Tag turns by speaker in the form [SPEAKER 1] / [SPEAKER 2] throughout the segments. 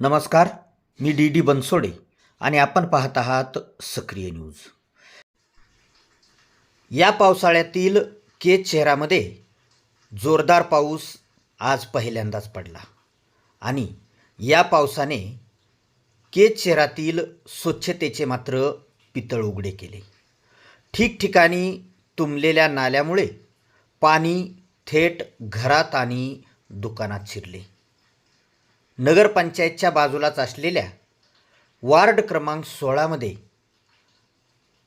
[SPEAKER 1] नमस्कार मी D D Bansode आणि आपण पाहत आहात सक्रिय न्यूज. या पावसाळ्यातील केज शहरामध्ये जोरदार पाऊस आज पहिल्यांदाच पडला आणि या पावसाने केज शहरातील स्वच्छतेचे मात्र पितळ उघडे केले. ठिकठिकाणी तुंबलेल्या नाल्यामुळे पाणी थेट घरात आणि दुकानात शिरले. नगरपंचायतच्या बाजूलाच असलेल्या वार्ड क्रमांक सोळामध्ये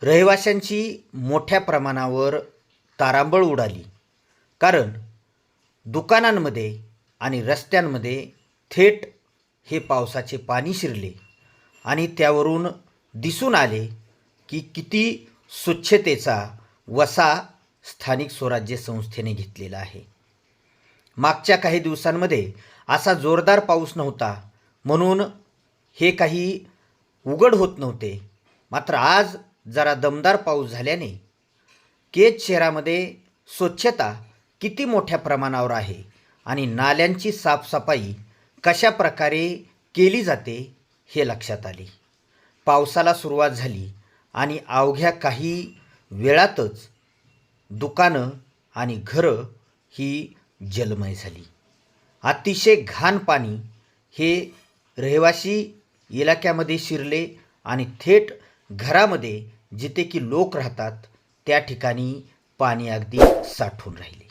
[SPEAKER 1] रहिवाशांची मोठ्या प्रमाणावर तारांबळ उडाली. कारण दुकानांमध्ये आणि रस्त्यांमध्ये थेट हे पावसाचे पाणी शिरले आणि त्यावरून दिसून आले की किती स्वच्छतेचा वसा स्थानिक स्वराज्य संस्थेने घेतलेला आहे. मागच्या काही दिवसांमध्ये असा जोरदार पाऊस नव्हता. म्हणून हे काही उघड होत नव्हते. मात्र आज जरा दमदार पाऊस झाल्याने केज शहरामध्ये स्वच्छता किती मोठ्या प्रमाणावर आहे आणि नाल्यांची साफसफाई कशा प्रकारे केली जाते हे लक्षात आले. पावसाला सुरुवात झाली आणि अवघ्या काही वेळातच दुकानं आणि घरं ही जलमय झाली. अतिशय घाण पाणी हे रहिवासी इलाक्यामध्ये शिरले आणि थेट घरामध्ये जिथे की लोक राहतात त्या ठिकाणी पाणी अगदी साठून राहिले.